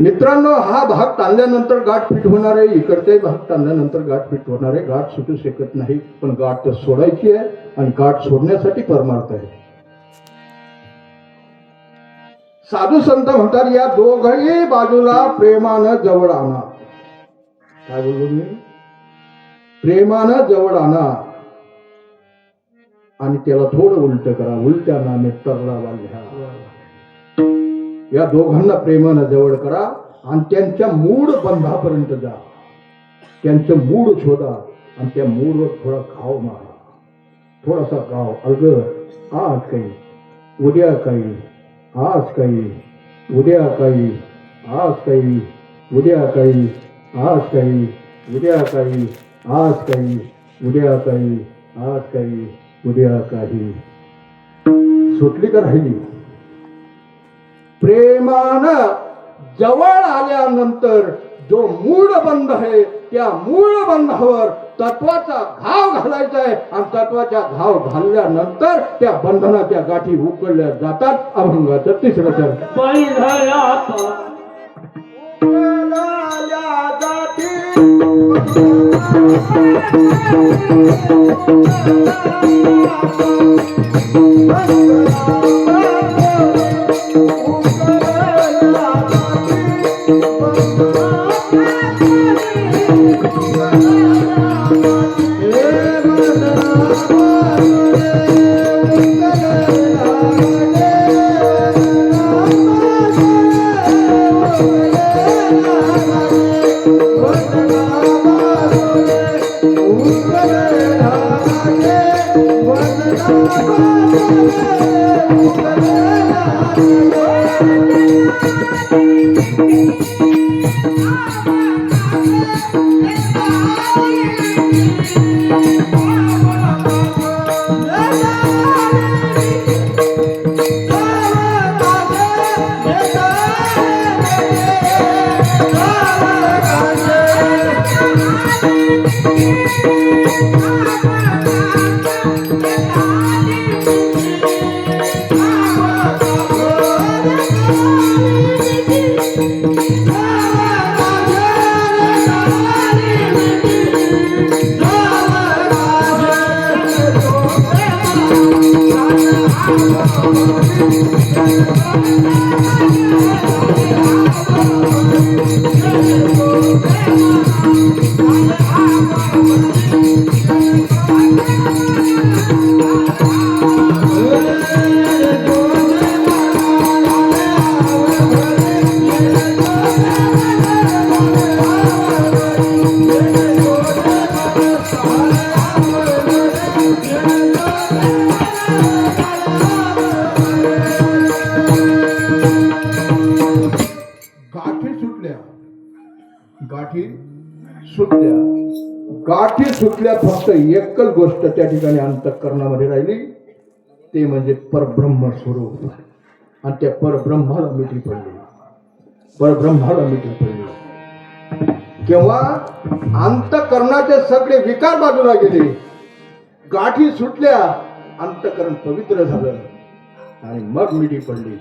मित्रांनो हा भाग ताणल्यानंतर गाठ फिट होणार आहे. इकडचाही भाग ताणल्यानंतर गाठ फिट होणार आहे. गाठ सुटू शकत नाही पण गाठ तर सोडायची आहे आणि गाठ सोडण्यासाठी परमार्थ आहे. साधू संत म्हणतात या दोघही बाजूला प्रेमानं जवळ आणा. काय बोलू मी? प्रेमानं जवळ आणा. आणि त्याला थोडं उलट करा. उलट्या नामे तरला वाल्या या दोघांना प्रेमानं जवळ करा आणि त्यांच्या मूळ बंधापर्यंत जा. त्यांचं मूळ शोधा आणि त्या मूळवर थोडा घाव मारा. थोडासा घाव अग आज काही उद्या काही आज काही उद्या काही आज काही उद्या काही आज काही उद्या काही आज काही उद्या काही आज काही उद्या काही. सुटली का राहिली? प्रेमानं जवळ आल्यानंतर जो मूळ बंध आहे त्या मूळ बंधावर तत्वाचा घाव घालायचा आहे. आणि तत्वाचा घाव घालल्यानंतर त्या बंधनाच्या गाठी उकळल्या जातात. अभंगाचं तिसरं चरण. गाठी सुटल्या. गाठी सुटल्या. गाठी सुटल्या फक्त एकच गोष्ट त्या ठिकाणी अंतःकरणामध्ये राहिली. ते म्हणजे परब्रह्म स्वरूप. आणि त्या परब्रह्माला मिठी पडली. परब्रह्माला मिठी पडली. केव्हा अंतकरणाचे सगळे विकार बाजूला गेले. गाठी सुटल्या अंतकरण पवित्र झालं. आणि मग मिठी पडली.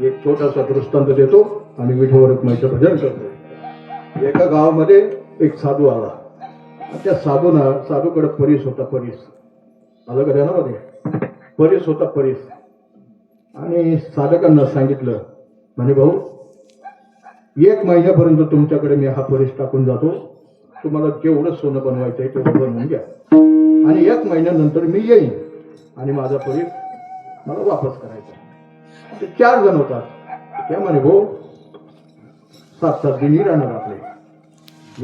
एक छोटासा दृष्टांत देतो आणि विठोवर रखमाईचं भजन करतो. एका गावामध्ये एक साधू आला. त्या साधूना साधूकडे परीस होता परीस. आलं का ध्यानामध्ये? परीस होता परीस. आणि साधकांना सांगितलं म्हणे भाऊ एक महिन्यापर्यंत तुमच्याकडे मी हा परीस टाकून जातो. तुम्हाला जेवढं सोनं बनवायचं आहे तेवढं बनवून घ्या. आणि एक महिन्यानंतर मी येईन आणि माझा परीस मला वापस करायचा ते चार जण होतात. त्या म्हणे हो, भाऊ सात सात दिन राहणार आपले.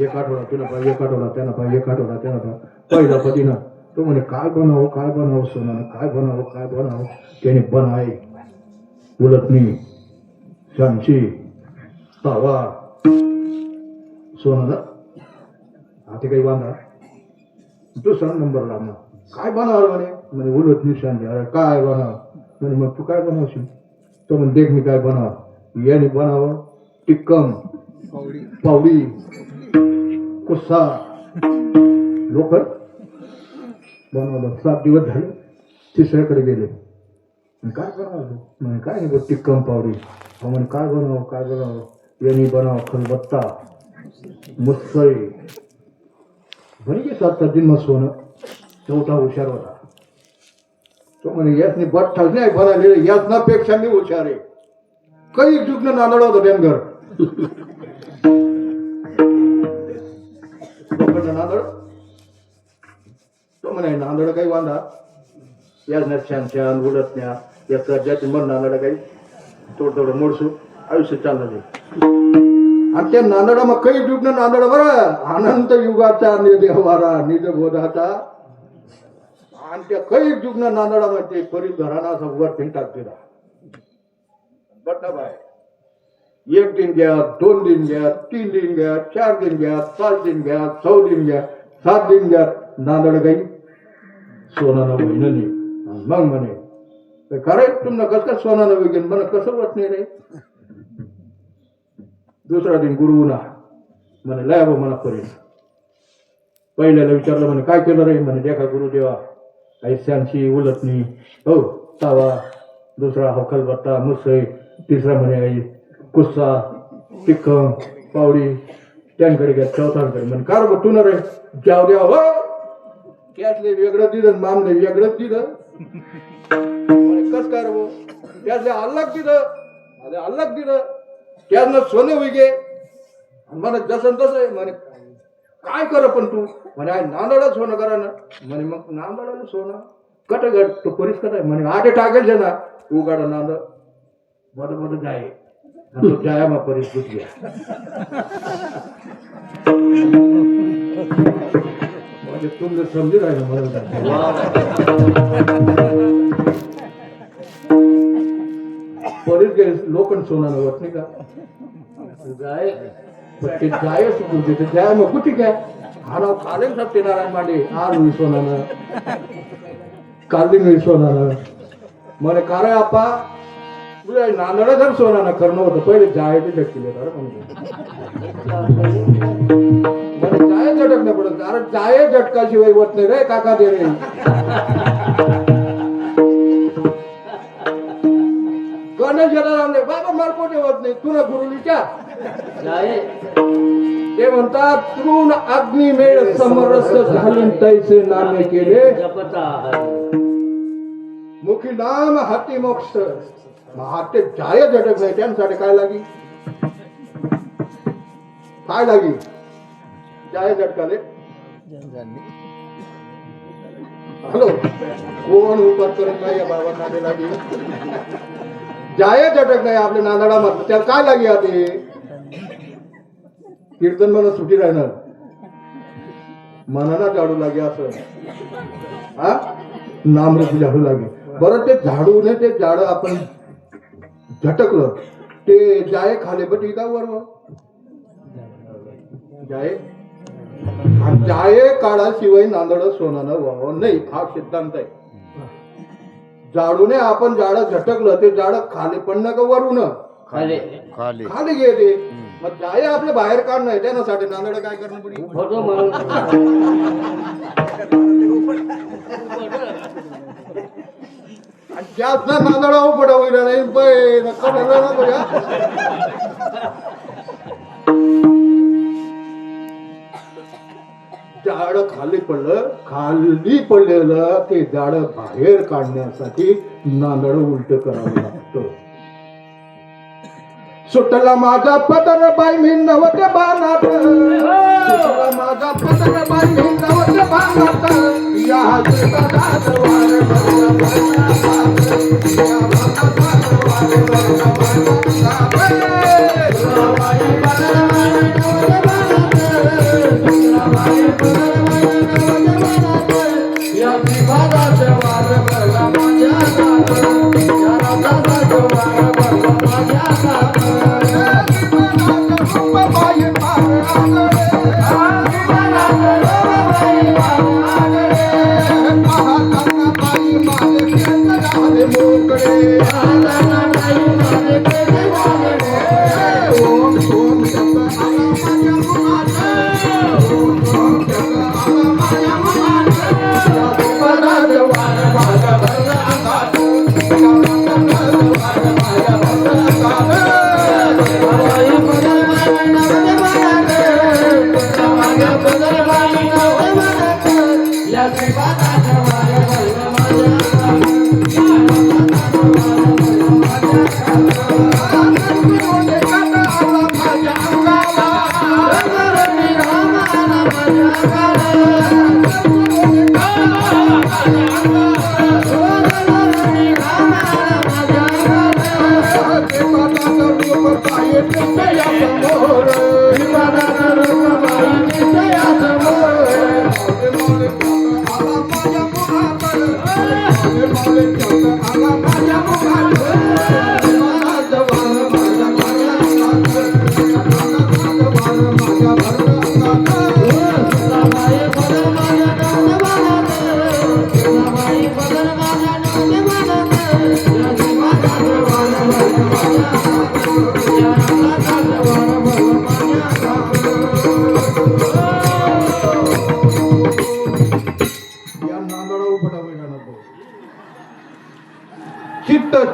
एक आठवडा तिला पाहिजे एक आठवडा त्यांना पाहिजे एक आठवडा त्यांना पाहिजे. पहिला पतीनं तो म्हणे काय बनावं काय बनावं सोनं काय बनावं काय बनावं? त्याने बनाय उलटणी शांची तवा सोनं आता काही बांधा दुसरा नंबर लागणार काय बनवाल म्हणे? म्हणे उलटणी शांती. अरे काय बनाव? म्हणे मग तू काय बनवशील? तो म्हण देख मी काय बनाव याने बनावं टिक्कम पावडी कुस्सा लोकर बनवलं. सात दिवस झाले तिसऱ्याकडे गेले. काय बनवलं म्हणे काय नाही बघ टिक्कम पावडी. अहो म्हणे काय बनावं काय बनावं यांनी बनाव खलबत्ता मुसळी. म्हणजे सात दिन मग सोनं. चौथा हुशार होता. तो म्हणे यासनी बठ्ठा नाही बनाले यासनापेक्षा मी हुशार आहे. काही चुकलं नांदळ होतं त्यांगर नांदळ तो म्हणे नांदळ काही वांदा याजना छान छान उडतण्या याचा ज्याची मन नांदळ काही थोडं थोडं मोडसू आयुष्य चाललं ते आणि त्या नांदडा मग काही चुकणं नांदड बरं अनंत युगाचा निदेवारा निज बोधाचा आणि त्या काही जुगना नांदडामध्ये परी घराना असा वर फिंटाक बट बाय एक दिन घ्या दोन दिन घ्या तीन दिन घ्या चार दिन घ्या पाच दिन घ्या सौ दिन घ्या सात दिन घ्या. नांदड गाई सोनानं बहिणी मग म्हणे खरंय तुमनं कसं काय सोनानं वगैरे मला कसं वाट नाही रे? दुसरा दिन गुरुना म्हणे लय बा मला परी. पहिल्याला विचारलं म्हणे काय केलं रे? म्हणे देखा गुरुदेवा ऐश्यांची उलटणी. हो तावा दुसरा हकलबत्ता मुसई तिसरा म्हणे आई कुस्सा टिक्कम पावडी त्यांकडे घ्या चौथ्यांकडे म्हणे कार बघ तू ना रे जाऊ द्या हो. त्यातले वेगळं दिलं मामले वेगळंच दिलं. कस काय रे हो? त्यातले अल्लाक दिलं अरे अलग दिलं. त्यातनं सोनं विगे. मला जसं तसं आहे. म्हणे काय कर पण तू? म्हणे आहे नांदडच सोनं करा ना म्हणे मग नांदडाला सोनं? कट गट तो परीस कट म्हणे आटे टाकेल ना. उगाड नांद. बद बद जाय तो जाया मग परीस घ्या म्हणजे तुमचं समजू राहिलं मला परीस गे लोकन सोनं नवत नाही का? जाय ते जाय सुटून देते जाय मग. कुठे काय? हा नाव कालेम सत्यनारायण मांडे आज विश्वनानं कालिन विश्वनानं म्हणे कारे आपा तुझ्या नांदडा जर सोनानं करणं होतं पहिले जायचे झटकिले बरं म्हणजे जाय झटक नाही पडत. अरे जाय झटकाशिवाय होत नाही रे काका दे रे. गणेश बाबा मला कोठे होत नाही. तुला गुरु विचार. ते म्हणतात तृण अग्निमेळ समरस घालून तैसे नामे केले. मुखी नाम हाती मोक्ष. हाते जाय झटक नाही त्यांसाठी काय लागी? काय लागी? जाय झटकाले हॅलो. कोण उपार करत नाही या बाबांना ते लागी? जाय झटक नाही आपल्या नांदडा मात्र त्याला काय लागी आधी? कीर्तन मला सुटी राहणार. मनाला झाडू लागे असं. हा? नामरूप झाडू लागे. बरं ते झाडू ने ते झाड आपण झटकलं. ते जाय खाले पण ठीक आहे बरोबर जाय. जाये काळाशिवाय नांदड सोनानं व्हावं नाही हा सिद्धांत आहे. झाडूने आपण झाड झटकलं ते झाड खाली पडणं का वरून. खाली. खाली. खाली गेले मग जाय आपले बाहेर काढणं त्यासाठी नांदड काय करणं आणि जास्त नांदडा उपडा होईल नाही पै नका झालं ना बघा झाड खाली पडलं खाली पडलेलं ते झाड बाहेर काढण्यासाठी नांदड उलट करावं लागतं. सुटला माझा पदर बाई मी नवत बानात सुटला माझा पदर बाई मी नवत बानात या या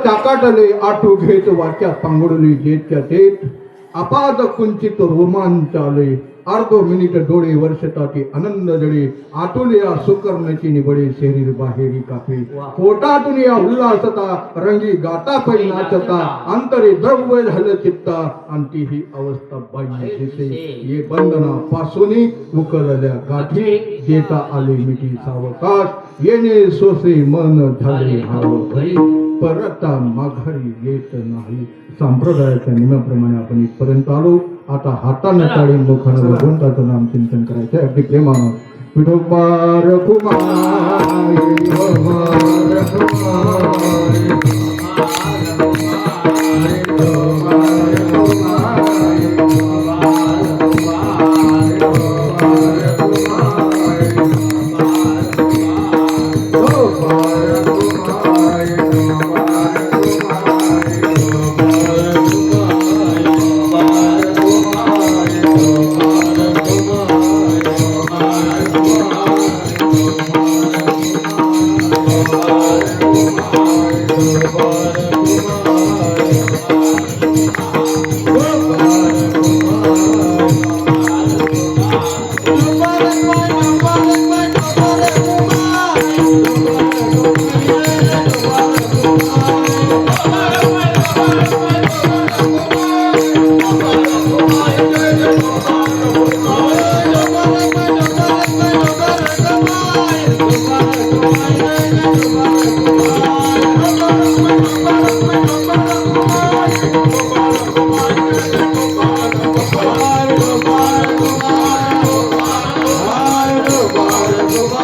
चाकाटले आठू घेत वाच्या पांगडली जेतच्या तेत अपाद कुंचित रोमांच आले अर्धो मिनिट डोळे वर्षताची आनंद जडे. आतून या सुकर्णची निबडे शरीर बाहेरी कापे. पोटातून या उल्हासता रंगी गाता पै नाचता. अंतरे द्रव्य झालं चित्ता. आणि ती ही अवस्था बाह्य दिसे. ये बंधना पासून उकलल्या गाठी देता आले मिठी सावकाश. येणे सोसे मन झाले भरी परता माघारी येत नाही. संप्रदायाच्या नियमाप्रमाणे आपण इथपर्यंत आलो. आता हातानं टाळी मुखानं भगवंताचं नाम चिंतन करायचं अगदी प्रेमानं. विठोबार कुमार कुमार